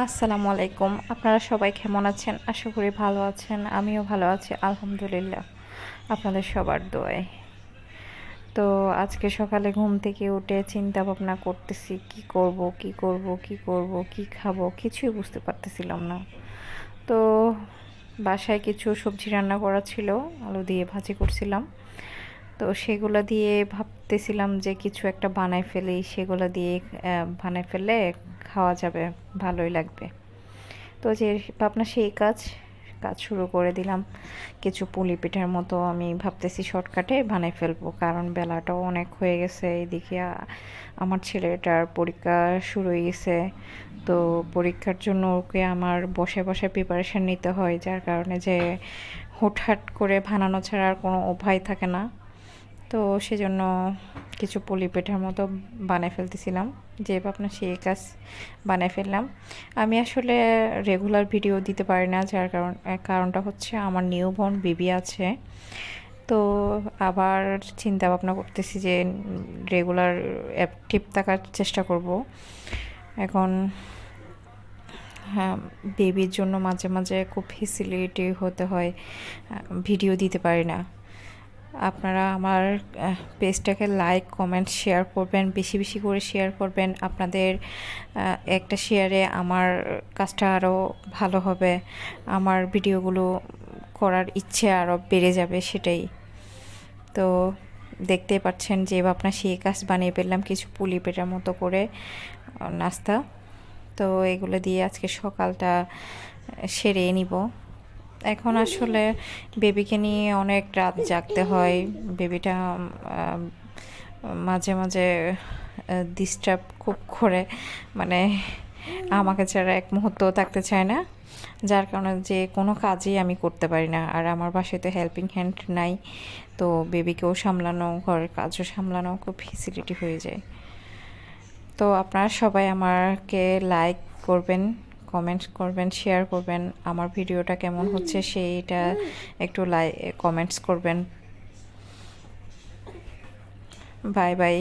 আসসালামু আলাইকুম। আপনারা সবাই কেমন আছেন? আশা করি ভালো আছেন। আমিও ভালো আছি, আলহামদুলিল্লাহ। আপনাদের সবার দোয়ায়। তো আজকে সকালে ঘুম থেকে উঠে চিন্তা ভাবনা করতেছি, কি করব কি করব কি করব, কি খাব? কিছুই বুঝতে পারতেছিলাম না। তো বাসায় কিছু সবজি রান্না করা ছিল, আলু দিয়ে ভাজি করছিলাম। তো সেগুলো দিয়ে ভাবতেছিলাম যে কিছু একটা বানায় ফেলি। সেগুলো দিয়ে বানায় ফেললে খাওয়া যাবে, ভালোই লাগবে। তো যে ভাবনা সেই কাজ কাজ শুরু করে দিলাম। কিছু পুলি পিঠার মতো আমি ভাবতেছি শর্টকাটে বানাই ফেলব, কারণ বেলাটাও অনেক হয়ে গেছে এদিকে। আমার ছেলেটার পরীক্ষা শুরু হয়ে গেছে, তো পরীক্ষার জন্য ওকে আমার বসে বসে প্রিপারেশান নিতে হয়, যার কারণে যে হুটহাট করে বানানো ছাড়া আর কোনো উপায় থাকে না। তো সেজন্য কিছু পুলি পেঠার মতো বানিয়ে ফেলতেছিলাম। যে আপনার সেই কাজ বানিয়ে ফেললাম। আমি আসলে রেগুলার ভিডিও দিতে পারি না, যার কারণ কারণটা হচ্ছে আমার নিউ বর্ন বেবি আছে। তো আবার চিন্তা ভাবনা করতেছি যে রেগুলার অ্যাক্টিভ থাকার চেষ্টা করব। এখন হ্যাঁ বেবির জন্য মাঝে মাঝে খুব ফেসিলিটি হতে হয় ভিডিও দিতে পারি না। আপনারা আমার পেজটাকে লাইক কমেন্ট শেয়ার করবেন, বেশি বেশি করে শেয়ার করবেন। আপনাদের একটা শেয়ারে আমার কাজটা আরও ভালো হবে। আমার ভিডিওগুলো করার ইচ্ছে আরও বেড়ে যাবে সেটাই। তো দেখতেই পাচ্ছেন যে আপনার সেই কাজ বানিয়ে পেলাম কিছু পুলি পেটার মতো করে নাস্তা। তো এগুলো দিয়ে আজকে সকালটা সেরে নিব। এখন আসলে বেবিকে নিয়ে অনেক রাত জাগতে হয়। বেবিটা মাঝে মাঝে ডিস্টার্ব খুব করে। মানে আমাকে ছাড়া এক মুহূর্ত থাকতে চায় না। যার কারণে যে কোনো কাজই আমি করতে পারি না। আর আমার বাসায় তো হেল্পিং হ্যান্ড নাই। তো বেবিকেও সামলানো, ঘরের কাজও সামলানো খুব ফেসিলিটি হয়ে যায়। তো আপনারা সবাই আমাকে লাইক করবেন। কমেন্ট করবেন শেয়ার করবেন আমার ভিডিওটা কেমন হচ্ছে সেইটা একটু লাই কমেন্টস করবেন। Bye bye